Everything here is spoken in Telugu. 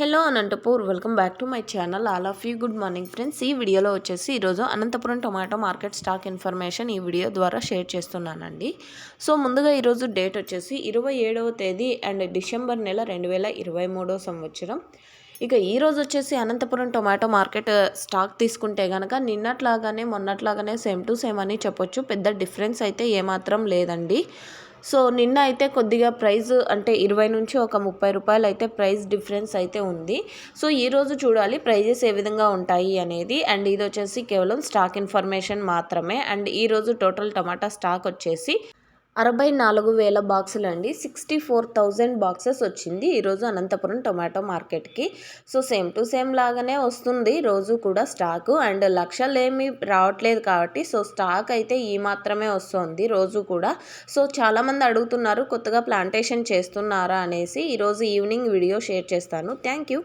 Hello Anantapur welcome back to my channel all of you. Good morning friends. ఈ వీడియోలో వచ్చేసి ఈరోజు Anantapuram tomato market stock information ఈ వీడియో ద్వారా షేర్ చేస్తున్నానండి. సో ముందుగా ఈరోజు డేట్ వచ్చేసి ఇరవై ఏడవ తేదీ అండ్ డిసెంబర్ నెల రెండు వేల ఇరవై మూడో సంవత్సరం. ఇక ఈరోజు వచ్చేసి అనంతపురం టొమాటో మార్కెట్ స్టాక్ తీసుకుంటే కనుక నిన్నట్లాగానే మొన్నట్లాగానే సేమ్ టు సేమ్ అని చెప్పొచ్చు. పెద్ద డిఫరెన్స్ అయితే ఏమాత్రం లేదండి. సో నిన్న అయితే కొద్దిగా ప్రైస్ అంటే ఇరవై నుంచి ఒక ముప్పై రూపాయలు అయితే ప్రైస్ డిఫరెన్స్ అయితే ఉంది. సో ఈరోజు చూడాలి ప్రైజెస్ ఏ విధంగా ఉంటాయి అనేది. అండ్ ఇది వచ్చేసి కేవలం స్టాక్ ఇన్ఫర్మేషన్ మాత్రమే. అండ్ ఈరోజు టోటల్ టమాటా స్టాక్ వచ్చేసి అరవై నాలుగు వేల బాక్సులు అండి సిక్స్టీ ఫోర్ థౌజండ్ బాక్సెస్ వచ్చింది. ఈరోజు అనంతపురం టొమాటో మార్కెట్కి. సో సేమ్ టు సేమ్ లాగానే వస్తుంది. రోజు కూడా స్టాకు. అండ్ లక్షలు ఏమి రావట్లేదు కాబట్టి సో స్టాక్ అయితే ఈ మాత్రమే వస్తుంది రోజు కూడా. సో చాలామంది అడుగుతున్నారు కొత్తగా ప్లాంటేషన్ చేస్తున్నారా అనేసి. ఈరోజు ఈవినింగ్ వీడియో షేర్ చేస్తాను. Thank you.